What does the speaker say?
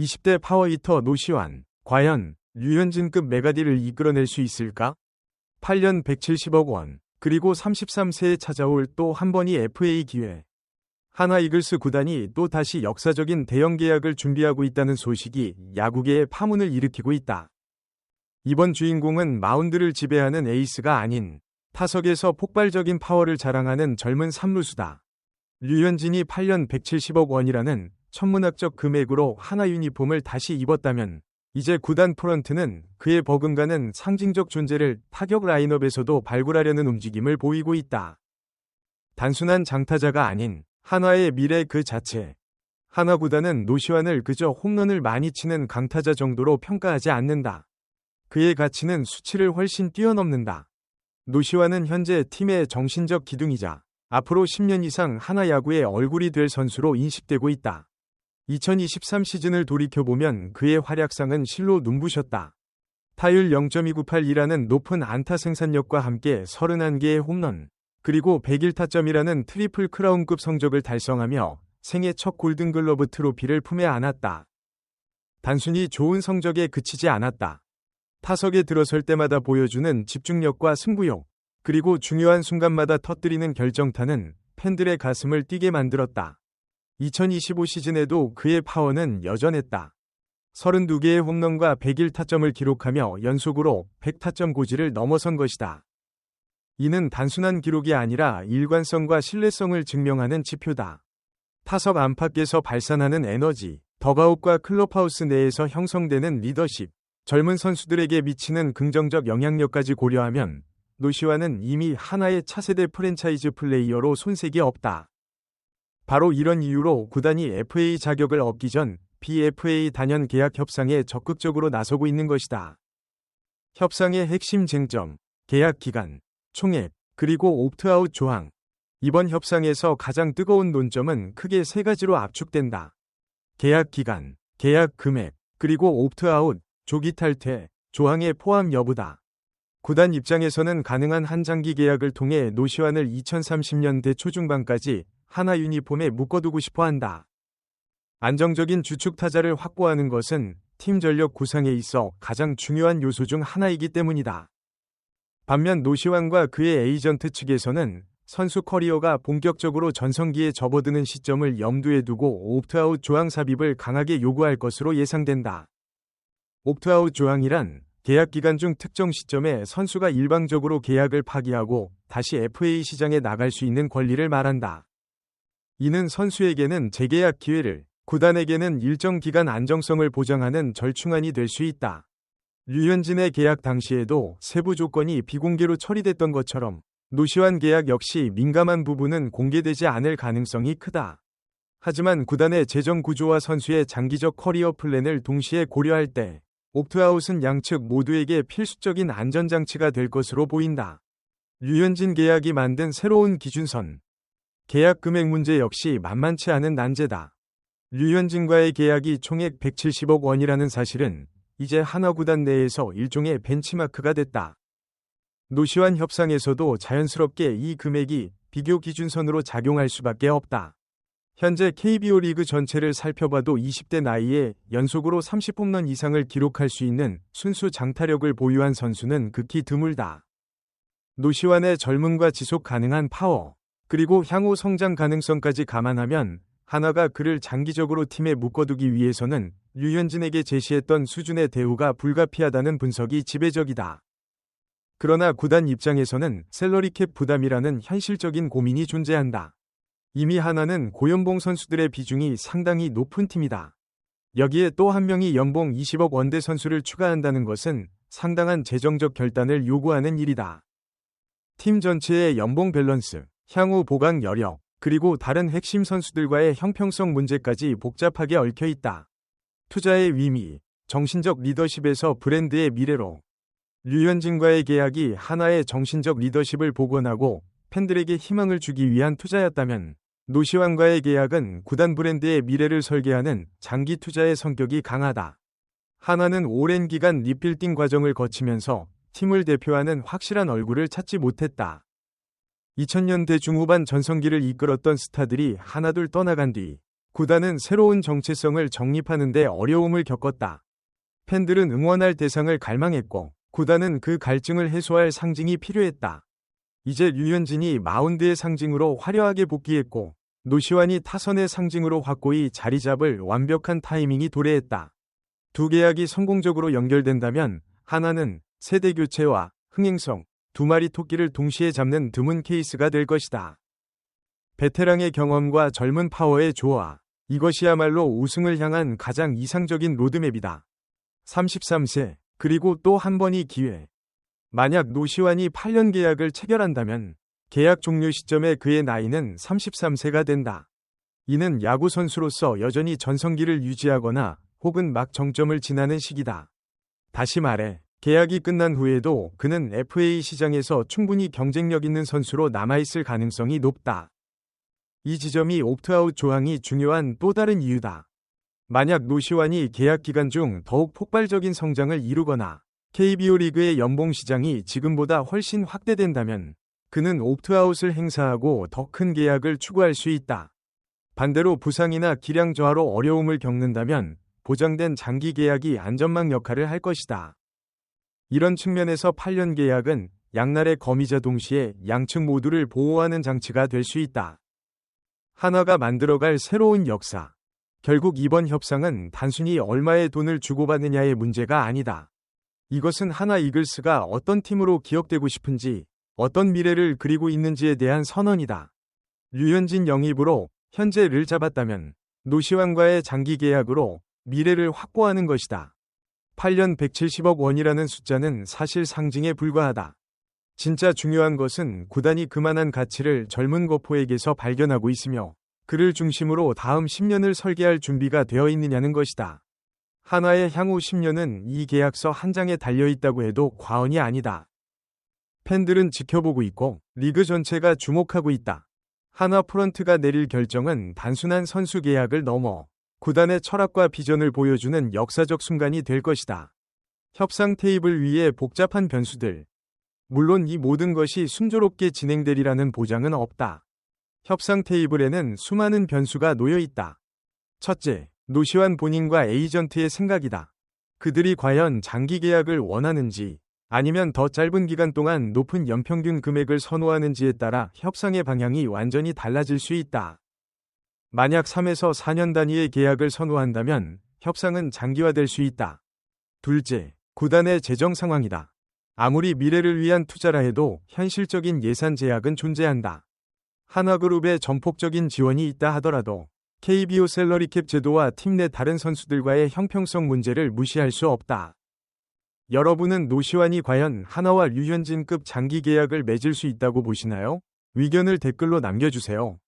20대 파워히터 노시환, 과연 류현진급 메가디를 이끌어낼 수 있을까? 8년 170억 원, 그리고 33세에 찾아올 또 한 번이 FA 기회. 하나 이글스 구단이 또 다시 역사적인 대형 계약을 준비하고 있다는 소식이 야구계에 파문을 일으키고 있다. 이번 주인공은 마운드를 지배하는 에이스가 아닌 타석에서 폭발적인 파워를 자랑하는 젊은 삼루수다. 류현진이 8년 170억 원이라는 천문학적 금액으로 하나 유니폼을 다시 입었다면 이제 구단 프런트는 그의 버금가는 상징적 존재를 타격 라인업에서도 발굴하려는 움직임을 보이고 있다. 단순한 장타자가 아닌 한화의 미래 그 자체. 한화 구단은 노시환을 그저 홈런을 많이 치는 강타자 정도로 평가하지 않는다. 그의 가치는 수치를 훨씬 뛰어넘는다. 노시환은 현재 팀의 정신적 기둥이자 앞으로 10년 이상 하나 야구의 얼굴이 될 선수로 인식되고 있다. 2023 시즌을 돌이켜보면 그의 활약상은 실로 눈부셨다. 타율 0.298이라는 높은 안타 생산력과 함께 31개의 홈런, 그리고 101타점이라는 트리플 크라운급 성적을 달성하며 생애 첫 골든글러브 트로피를 품에 안았다. 단순히 좋은 성적에 그치지 않았다. 타석에 들어설 때마다 보여주는 집중력과 승부욕, 그리고 중요한 순간마다 터뜨리는 결정타는 팬들의 가슴을 뛰게 만들었다. 2025 시즌에도 그의 파워는 여전했다. 32개의 홈런과 101타점을 기록하며 연속으로 100타점 고지를 넘어선 것이다. 이는 단순한 기록이 아니라 일관성과 신뢰성을 증명하는 지표다. 타석 안팎에서 발산하는 에너지, 더가웃과 클럽하우스 내에서 형성되는 리더십, 젊은 선수들에게 미치는 긍정적 영향력까지 고려하면 노시와는 이미 하나의 차세대 프랜차이즈 플레이어로 손색이 없다. 바로 이런 이유로 구단이 FA 자격을 얻기 전 BFA 단연 계약 협상에 적극적으로 나서고 있는 것이다. 협상의 핵심 쟁점, 계약 기간, 총액, 그리고 옵트아웃 조항. 이번 협상에서 가장 뜨거운 논점은 크게 세 가지로 압축된다. 계약 기간, 계약 금액, 그리고 옵트아웃, 조기 탈퇴, 조항의 포함 여부다. 구단 입장에서는 가능한 한 장기 계약을 통해 노시환을 2030년대 초중반까지 하나 유니폼에 묶어두고 싶어 한다. 안정적인 주축 타자를 확보하는 것은 팀 전력 구상에 있어 가장 중요한 요소 중 하나이기 때문이다. 반면 노시환과 그의 에이전트 측에서는 선수 커리어가 본격적으로 전성기에 접어드는 시점을 염두에 두고 옵트아웃 조항 삽입을 강하게 요구할 것으로 예상된다. 옵트아웃 조항이란 계약 기간 중 특정 시점에 선수가 일방적으로 계약을 파기하고 다시 FA 시장에 나갈 수 있는 권리를 말한다. 이는 선수에게는 재계약 기회를, 구단에게는 일정 기간 안정성을 보장하는 절충안이 될 수 있다. 류현진의 계약 당시에도 세부 조건이 비공개로 처리됐던 것처럼 노시환 계약 역시 민감한 부분은 공개되지 않을 가능성이 크다. 하지만 구단의 재정 구조와 선수의 장기적 커리어 플랜을 동시에 고려할 때 옵트아웃은 양측 모두에게 필수적인 안전장치가 될 것으로 보인다. 류현진 계약이 만든 새로운 기준선, 계약 금액 문제 역시 만만치 않은 난제다. 류현진과의 계약이 총액 170억 원이라는 사실은 이제 하나구단 내에서 일종의 벤치마크가 됐다. 노시환 협상에서도 자연스럽게 이 금액이 비교 기준선으로 작용할 수밖에 없다. 현재 KBO 리그 전체를 살펴봐도 20대 나이에 연속으로 30홈런 이상을 기록할 수 있는 순수 장타력을 보유한 선수는 극히 드물다. 노시환의 젊음과 지속 가능한 파워, 그리고 향후 성장 가능성까지 감안하면 하나가 그를 장기적으로 팀에 묶어두기 위해서는 류현진에게 제시했던 수준의 대우가 불가피하다는 분석이 지배적이다. 그러나 구단 입장에서는 셀러리캡 부담이라는 현실적인 고민이 존재한다. 이미 하나는 고연봉 선수들의 비중이 상당히 높은 팀이다. 여기에 또 한 명이 연봉 20억 원대 선수를 추가한다는 것은 상당한 재정적 결단을 요구하는 일이다. 팀 전체의 연봉 밸런스, 향후 보강 여력, 그리고 다른 핵심 선수들과의 형평성 문제까지 복잡하게 얽혀 있다. 투자의 의미, 정신적 리더십에서 브랜드의 미래로 류현진과의 계약이 하나의 정신적 리더십을 복원하고 팬들에게 희망을 주기 위한 투자였다면 노시환과의 계약은 구단 브랜드의 미래를 설계하는 장기 투자의 성격이 강하다. 하나는 오랜 기간 리필딩 과정을 거치면서 팀을 대표하는 확실한 얼굴을 찾지 못했다. 2000년대 중후반 전성기를 이끌었던 스타들이 하나둘 떠나간 뒤 구단은 새로운 정체성을 정립하는 데 어려움을 겪었다. 팬들은 응원할 대상을 갈망했고, 구단은 그 갈증을 해소할 상징이 필요했다. 이제 류현진이 마운드의 상징으로 화려하게 복귀했고, 노시환이 타선의 상징으로 확고히 자리 잡을 완벽한 타이밍이 도래했다. 두 계약이 성공적으로 연결된다면 하나는 세대 교체와 흥행성, 두 마리 토끼를 동시에 잡는 드문 케이스가 될 것이다. 베테랑의 경험과 젊은 파워의 조화, 이것이야말로 우승을 향한 가장 이상적인 로드맵이다. 33세, 그리고 또 한 번이 기회. 만약 노시환이 8년 계약을 체결한다면 계약 종료 시점에 그의 나이는 33세가 된다. 이는 야구 선수로서 여전히 전성기를 유지하거나 혹은 막 정점을 지나는 시기다. 다시 말해, 계약이 끝난 후에도 그는 FA 시장에서 충분히 경쟁력 있는 선수로 남아있을 가능성이 높다. 이 지점이 옵트아웃 조항이 중요한 또 다른 이유다. 만약 노시환이 계약 기간 중 더욱 폭발적인 성장을 이루거나 KBO 리그의 연봉 시장이 지금보다 훨씬 확대된다면 그는 옵트아웃을 행사하고 더 큰 계약을 추구할 수 있다. 반대로 부상이나 기량 저하로 어려움을 겪는다면 보장된 장기 계약이 안전망 역할을 할 것이다. 이런 측면에서 8년 계약은 양날의 거미자 동시에 양측 모두를 보호하는 장치가 될 수 있다. 하나가 만들어갈 새로운 역사. 결국 이번 협상은 단순히 얼마의 돈을 주고받느냐의 문제가 아니다. 이것은 하나 이글스가 어떤 팀으로 기억되고 싶은지, 어떤 미래를 그리고 있는지에 대한 선언이다. 류현진 영입으로 현재를 잡았다면 노시환과의 장기 계약으로 미래를 확보하는 것이다. 8년 170억 원이라는 숫자는 사실 상징에 불과하다. 진짜 중요한 것은 구단이 그만한 가치를 젊은 거포에게서 발견하고 있으며 그를 중심으로 다음 10년을 설계할 준비가 되어 있느냐는 것이다. 하나의 향후 10년은 이 계약서 한 장에 달려 있다고 해도 과언이 아니다. 팬들은 지켜보고 있고 리그 전체가 주목하고 있다. 하나 프런트가 내릴 결정은 단순한 선수 계약을 넘어 구단의 철학과 비전을 보여주는 역사적 순간이 될 것이다. 협상 테이블 위에 복잡한 변수들. 물론 이 모든 것이 순조롭게 진행되리라는 보장은 없다. 협상 테이블에는 수많은 변수가 놓여 있다. 첫째, 노시환 본인과 에이전트의 생각이다. 그들이 과연 장기 계약을 원하는지 아니면 더 짧은 기간 동안 높은 연평균 금액을 선호하는지에 따라 협상의 방향이 완전히 달라질 수 있다. 만약 3에서 4년 단위의 계약을 선호한다면 협상은 장기화될 수 있다. 둘째, 구단의 재정 상황이다. 아무리 미래를 위한 투자라 해도 현실적인 예산 제약은 존재한다. 하나그룹의 전폭적인 지원이 있다 하더라도 KBO 셀러리캡 제도와 팀 내 다른 선수들과의 형평성 문제를 무시할 수 없다. 여러분은 노시환이 과연 하나와 류현진급 장기 계약을 맺을 수 있다고 보시나요? 의견을 댓글로 남겨주세요.